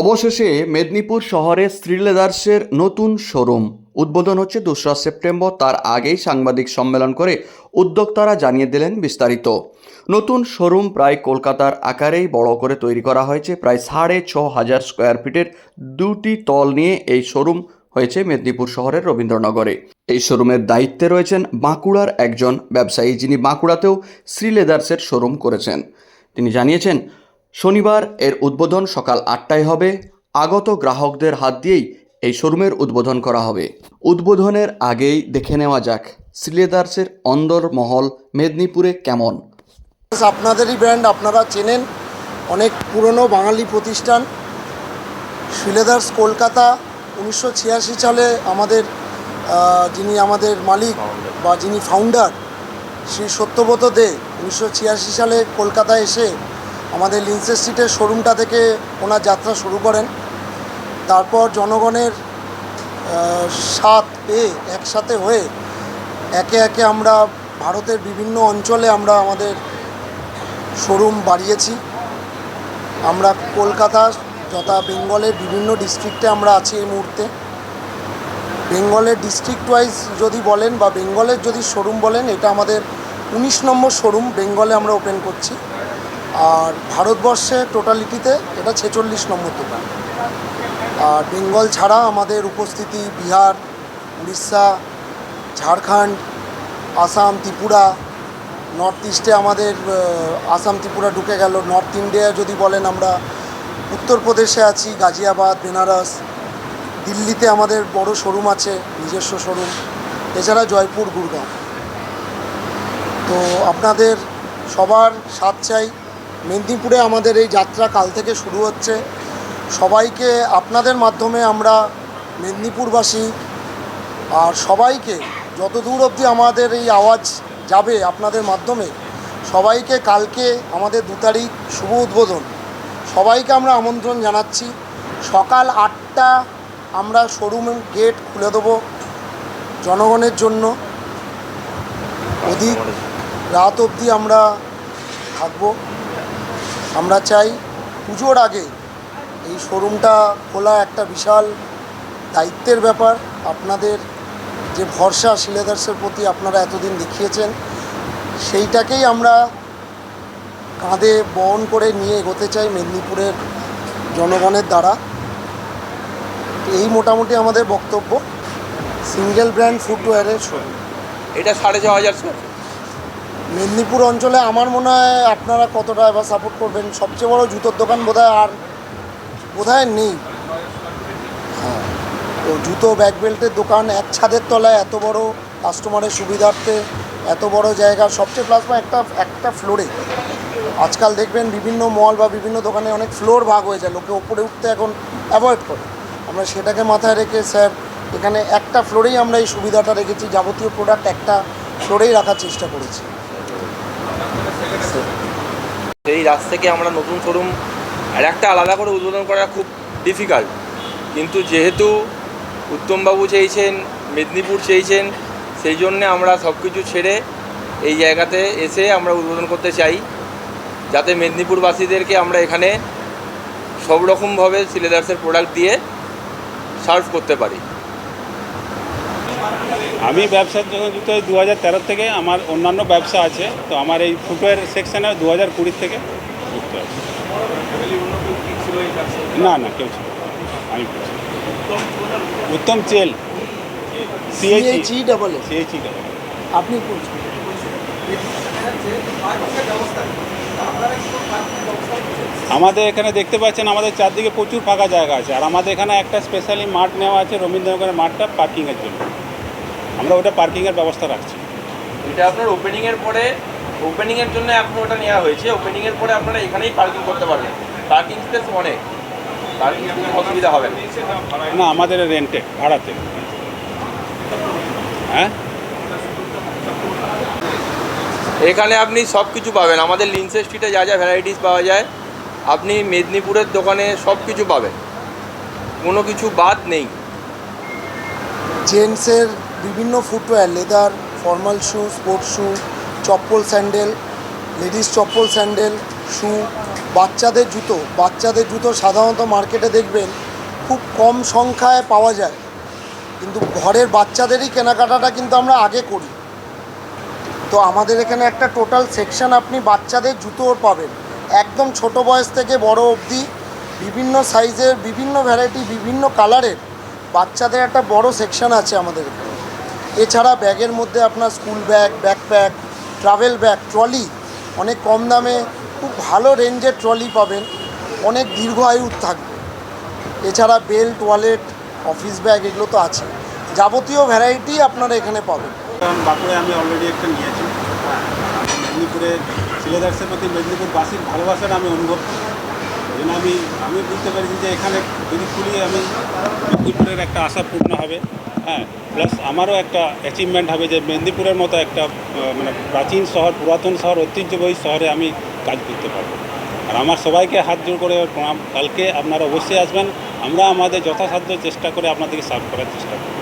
অবশেষে মেদিনীপুর শহরে শ্রীলেদার্সের নতুন শোরুম উদ্বোধন হচ্ছে দোসরা সেপ্টেম্বর। তার আগেই সাংবাদিক সম্মেলন করে উদ্যোক্তারা জানিয়ে দিলেন বিস্তারিত। নতুন শোরুম প্রায় কলকাতার আকারেই বড় করে তৈরি করা হয়েছে। প্রায় সাড়ে ছ হাজার স্কোয়ার ফিটের দুটি তল নিয়ে এই শোরুম হয়েছে মেদিনীপুর শহরের রবীন্দ্রনগরে। এই শোরুমের দায়িত্বে রয়েছেন বাঁকুড়ার একজন ব্যবসায়ী যিনি বাঁকুড়াতেও শ্রী লেদার্সের শোরুম করেছেন। তিনি জানিয়েছেন শনিবার এর উদ্বোধন সকাল আটটায় হবে। আগত গ্রাহকদের হাত দিয়েই এই শোরুমের উদ্বোধন করা হবে। উদ্বোধনের আগেই দেখে নেওয়া যাক শ্রীলেদার্সের অন্দরমহল মেদিনীপুরে কেমন। আপনাদেরই ব্র্যান্ড আপনারা চেনেন অনেক পুরনো বাঙালি প্রতিষ্ঠান। শিলেদার্স কলকাতা উনিশশো ছিয়াশি সালে আমাদের যিনি আমাদের মালিক বা যিনি ফাউন্ডার শ্রী সত্যব্রত দে উনিশশো ছিয়াশি সালে কলকাতায় এসে আমাদের লিন্সেস স্ট্রিটের শোরুমটা থেকে ওনার যাত্রা শুরু করেন। তারপর জনগণের সাথ পেয়ে একসাথে হয়ে একে একে আমরা ভারতের বিভিন্ন অঞ্চলে আমরা আমাদের শোরুম বাড়িয়েছি। আমরা কলকাতা যথা বেঙ্গলের বিভিন্ন ডিস্ট্রিক্টে আমরা আছি এই মুহূর্তে। বেঙ্গলের ডিস্ট্রিক্ট ওয়াইজ যদি বলেন বা বেঙ্গলের যদি শোরুম বলেন, এটা আমাদের উনিশ নম্বর শোরুম বেঙ্গলে আমরা ওপেন করছি। আর ভারতবর্ষে টোটালিটিতে এটা ছেচল্লিশ নম্বর দোকান। আর বেঙ্গল ছাড়া আমাদের উপস্থিতি বিহার, উড়িষ্যা, ঝাড়খণ্ড, আসাম, ত্রিপুরা, নর্থ ইস্টে আমাদের আসাম, ত্রিপুরা ঢুকে গেল। নর্থ ইন্ডিয়া যদি বলেন আমরা, উত্তরপ্রদেশে আছি, গাজিয়াবাদ, বেনারস, দিল্লিতে আমাদের বড় শোরুম আছে, নিজস্ব শোরুম, এছাড়া জয়পুর, গুরগাঁও। তো আপনাদের সবার সাথ চাই। মেদিনীপুরে আমাদের এই যাত্রা কাল থেকে শুরু হচ্ছে। সবাইকে আপনাদের মাধ্যমে আমরা মেদিনীপুরবাসী আর সবাইকে যত দূর অবধি আমাদের এই আওয়াজ যাবে আপনাদের মাধ্যমে, সবাইকে কালকে আমাদের দু তারিখ শুভ উদ্বোধন। সবাইকে আমরা আমন্ত্রণ জানাচ্ছি। সকাল আটটা আমরা শোরুম গেট খুলে দেবো জনগণের জন্য। অধিক রাত অবধি আমরা থাকব। আমরা চাই পুজোর আগে এই শোরুমটা খোলা একটা বিশাল দায়িত্বের ব্যাপার। আপনাদের যে ভরসা শিলেদার্সের প্রতি আপনারা এতদিন দেখিয়েছেন, সেইটাকেই আমরা কাঁধে বহন করে নিয়ে এগোতে চাই মেদিনীপুরের জনগণের দ্বারা। এই মোটামুটি আমাদের বক্তব্য। সিঙ্গেল ব্র্যান্ড ফুটওয়্যারের শোরুম। এটা সাড়ে ছ হাজার স্কোয়ার মেদিনীপুর অঞ্চলে আমার মনে হয় আপনারা কতটা এবার সাপোর্ট করবেন? সবচেয়ে বড় জুতোর দোকান বোধহয় আর বোধহয় নেই। হ্যাঁ। তো জুতো ব্যাক বেল্টের দোকান এক ছাদের তলায় এত বড় কাস্টমারের সুবিধার্থে, এত বড় জায়গা সবচেয়ে প্লাস একটা একটা ফ্লোরে আজকাল দেখবেন বিভিন্ন মল বা বিভিন্ন দোকানে অনেক ফ্লোর ভাগ হয়ে যায়, লোকে ওপরে উঠতে এখন অ্যাভয়েড করে। আমরা সেটাকে মাথায় রেখে, স্যার, এখানে একটা ফ্লোরেই আমরা এই সুবিধাটা রেখেছি, যাবতীয় প্রোডাক্ট একটা ফ্লোরেই রাখার চেষ্টা করেছি। সেই রাত থেকে আমরা নতুন শোরুম আর একটা আলাদা করে উদ্বোধন করা খুব ডিফিকাল্ট কিন্তু যেহেতু উত্তমবাবু চেয়েছেন, মেদিনীপুর চেয়েছেন, সেই জন্যে আমরা সব কিছু ছেড়ে এই জায়গাতে এসে আমরা উদ্বোধন করতে চাই। যাতে মেদিনীপুরবাসীদেরকে আমরা এখানে সব রকমভাবে সিলেদার্সের প্রোডাক্ট দিয়ে সার্ভ করতে পারি। আমি ব্যবসার জন্য যুক্ত হই দু হাজার তেরো থেকে আমার অন্যান্য ব্যবসা আছে তো আমার এই ফুটওয়্যার সেকশানে দু হাজার কুড়ির থেকে যুক্ত আছি। না না কেউ ছিল আমি উত্তম চেল সিএইচই সিএইচই ডাবল সিএইচই আপনি আমাদের এখানে দেখতে পাচ্ছেন আমাদের চারদিকে প্রচুর ফাঁকা জায়গা আছে আর আমাদের এখানে একটা স্পেশালি মাঠ নেওয়া আছে রবীন্দ্রনগরের মাঠটা পার্কিংয়ের জন্য। আমরা ওটা পার্কিংয়ের ব্যবস্থা রাখছি। এটা আপনার ওপেনিংয়ের পরে ওপেনিংয়ের জন্য এখন ওটা নেওয়া হয়েছে। ওপেনিংয়ের পরে আপনারা এখানেই পার্কিং করতে পারবেন। পার্কিং স্পেস অনেক। পার্কিং অসুবিধা হবে না। না আমাদের রেন্টে ভাড়াতে। হ্যাঁ? এখানে আপনি সব কিছু পাবেন। আমাদের লিন্সে স্ট্রিটে যা যা ভ্যারাইটিস পাওয়া যায় আপনি মেদিনীপুরের দোকানে সব কিছু পাবেন। কোনো কিছু বাদ নেই। জেন্টসের বিভিন্ন footwear leather formal shoe sports shoe chappal sandal ladies chappal sandal shoe বাচ্চাদের জুতো। বাচ্চাদের জুতো সাধারণত মার্কেটে দেখবেন খুব কম সংখ্যায় পাওয়া যায়। কিন্তু ঘরের বাচ্চাদেরই কেনাকাটাটা কিন্তু আমরা আগে করি। তো আমাদের এখানে একটা টোটাল সেকশন আপনি বাচ্চাদের জুতোর পাবেন। একদম ছোট বয়স থেকে বড় অবধি বিভিন্ন সাইজের বিভিন্ন ভ্যারাইটি বিভিন্ন কালারের বাচ্চাদের একটা বড় সেকশন আছে আমাদের এখানে। এছাড়া ব্যাগের মধ্যে আপনার school bag, backpack, travel bag, trolley, অনেক কম দামে খুব ভালো রেঞ্জের ট্রলি পাবেন। অনেক দীর্ঘ আয়ুর থাকবে। এছাড়া বেল্ট ওয়ালেট অফিস ব্যাগ এগুলো তো আছে। যাবতীয় ভ্যারাইটি আপনারা এখানে পাবেন। বাঁকুড়ায় আমি অলরেডি একটা নিয়েছি। মেদিনীপুরে সিলেদার্সের প্রতি মেদিনীপুর মেদিনীপুরবাসীর ভালোবাসাটা আমি অনুভব করি। আমি আমি বুঝতে পেরেছি যে এখানে যদি খুলি আমি মেদিনীপুরের একটা আশা পূর্ণ হবে। হ্যাঁ প্লাস আমারও একটা অ্যাচিভমেন্ট হবে যে মেদিনীপুরের মতো একটা মানে প্রাচীন শহর, পুরাতন শহর, ঐতিহ্যবাহী শহরে আমি কাজ করতে পারব। আর আমার সবাইকে হাত জোর করে প্রণাম। কালকে আপনারা অবশ্যই আসবেন। আমরা আমাদের যথাসাধ্য চেষ্টা করে আপনাদেরকে সার্ভ করার চেষ্টা করব।